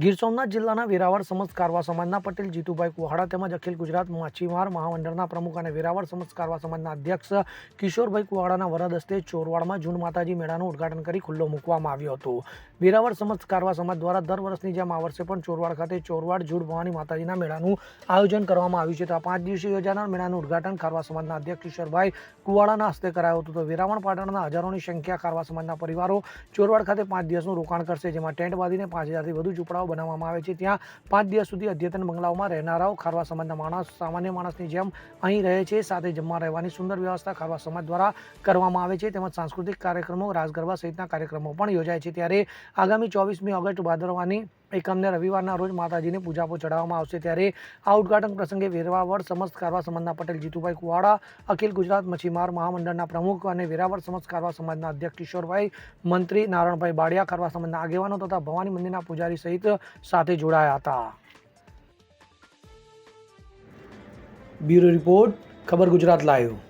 ગીર સોમનાથ જિલ્લાના વેરાવળ સમસ્ત કારવા સમાજના પટેલ, જીતુભાઈ કુહાડા તેમજ અખિલ ગુજરાત માછીમાર મહામંડળના પ્રમુખ અને વેરાવળ સમસ્ત કારવા સમાજના અધ્યક્ષ કિશોરભાઈ કુહાડાના વરદ હસ્તે ચોરવાડમાં જૂન માતાજી મેળાનું ઉદ્ઘાટન કરી ખુલ્લો મૂકવામાં આવ્યો હતો. વેરાવળ સમસ્ત કારવા સમાજ દ્વારા દર વર્ષની જેમ આ વર્ષે પણ ચોરવાડ ખાતે ચોરવાડ જૂડ ભવાની માતાજીના મેળાનું આયોજન કરવામાં આવ્યું છે. તો આ પાંચ દિવસે યોજાનાર મેળાનું ઉદ્ઘાટન કારવા સમાજના અધ્યક્ષ કિશોરભાઈ કુવાડાના હસ્તે કરાયું હતું. તો વેરાવળ પાટણના હજારોની સંખ્યા કારવા સમાજના પરિવારો ચોરવાડ ખાતે પાંચ દિવસનું રોકાણ કરશે, જેમાં ટેન્ટ બાંધીને પાંચ હજારથી વધુ ઝૂંપડાઓ બનાવવામાં આવે છે. ત્યાં પાંચ દિવસ સુધી અદ્યતન બંગલાઓમાં રહેનારાઓ ખારવા સમાજના માણસ, સામાન્ય માણસની જેમ અહીં રહે છે, સાથે જમવા રહેવાની સુંદર વ્યવસ્થા ખારવા સમાજ દ્વારા કરવામાં આવે છે. તેમજ સાંસ્કૃતિક કાર્યક્રમો, રાસ ગરબા સહિતના કાર્યક્રમો પણ યોજાય છે. ત્યારે આગામી ચોવીસમી ઓગસ્ટ ભાદરવાની એકમને રવિવારના રોજ માતાજીને પૂજાપો ચડાવવામાં આવશે. ત્યારે આ ઉદ્ઘાટન પ્રસંગે વેરાવળ સમસ્ત કારવા સમાજના પટેલ, જીતુભાઈ કુવાડા, અખિલ ગુજરાત મચ્છીમાર મહામંડળના પ્રમુખ અને વેરાવળ સમસ્ત કારવા સમાજના અધ્યક્ષ કિશોરભાઈ, મંત્રી નારણભાઈ બાડિયા, કારવા સમાજના આગેવાનો તથા ભવાની મંદિરના પૂજારી સહિત સાથે જોડાયા હતા. બ્યુરો રિપોર્ટ, ખબર ગુજરાત લાઈવ.